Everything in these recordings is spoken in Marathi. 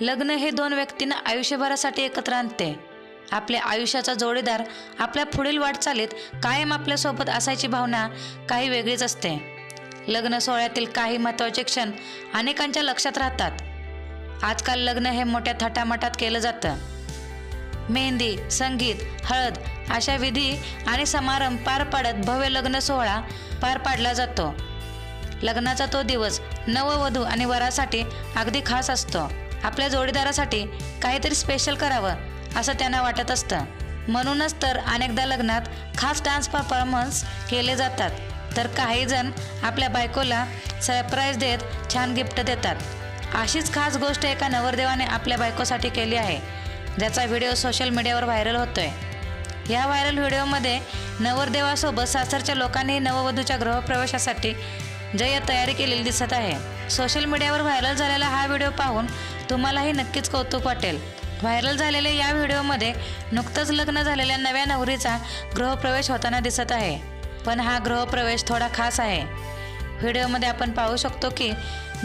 लग्न हे दोन व्यक्तींना आयुष्यभरासाठी एकत्र आणते. आपल्या आयुष्याचा जोडीदार आपल्या पुढील वाटचालीत कायम आपल्यासोबत असायची भावना काही वेगळीच असते. लग्न सोहळ्यातील काही महत्त्वाचे क्षण अनेकांच्या लक्षात राहतात. आजकाल लग्न हे मोठ्या थाटामाटात केलं जातं. मेहंदी संगीत हळद अशा विधी आणि समारंभ पार पाडत भव्य लग्न सोहळा पार पाडला जातो. लग्नाचा तो दिवस नववधू आणि वरासाठी अगदी खास असतो. आपल्या जोडीदारासाठी काहीतरी स्पेशल करावं असं त्यांना वाटत असतं. म्हणूनच तर अनेकदा लग्नात खास डान्स परफॉर्मन्स केले जातात. तर काही जण आपल्या बायकोला सरप्राईज देत छान गिफ्ट देतात. अशीच खास गोष्ट एका नवरदेवाने आपल्या बायकोसाठी केली आहे ज्याचा व्हिडिओ सोशल मीडियावर व्हायरल होतोय. या व्हायरल व्हिडिओमध्ये नवरदेवासोबत सासरच्या लोकांनी नववधूच्या गृहप्रवेशासाठी जय तयारी केलेली दिसत आहे. सोशल मीडियावर व्हायरल झालेला हा व्हिडिओ पाहून तुम्हालाही नक्कीच कौतुक वाटेल. व्हायरल झालेल्या या व्हिडिओमध्ये नुकतंच लग्न झालेल्या नव्या नवरीचा गृहप्रवेश होताना दिसत आहे. पण हा गृहप्रवेश थोडा खास आहे. व्हिडिओमध्ये आपण पाहू शकतो की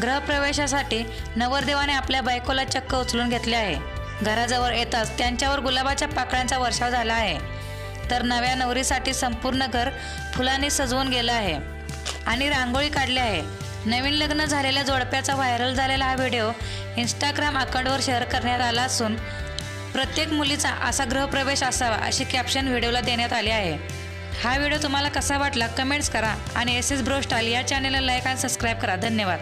गृहप्रवेशासाठी नवरदेवाने आपल्या बायकोला चक्क उचलून घेतले आहे. घराजवळ येताच त्यांच्यावर गुलाबाच्या पाकळ्यांचा वर्षाव झाला आहे. तर नव्या नवरीसाठी संपूर्ण घर फुलांनी सजवून गेलं आहे. आणि रांगोळी काढली आहे. नवीन लग्न झालेल्या जोडप्याचा व्हायरल झालेला हा व्हिडिओ इंस्टाग्राम अकाउंटवर शेअर करण्यात आला असून प्रत्येक मुलीचा असा गृहप्रवेश असावा अशी कॅप्शन व्हिडिओला देण्यात आले आहे. हा व्हिडिओ तुम्हाला कसा वाटला कमेंट्स करा आणि एस एस ब्रोस्टाल या चॅनलला लाईक आणि सबस्क्राईब करा. धन्यवाद.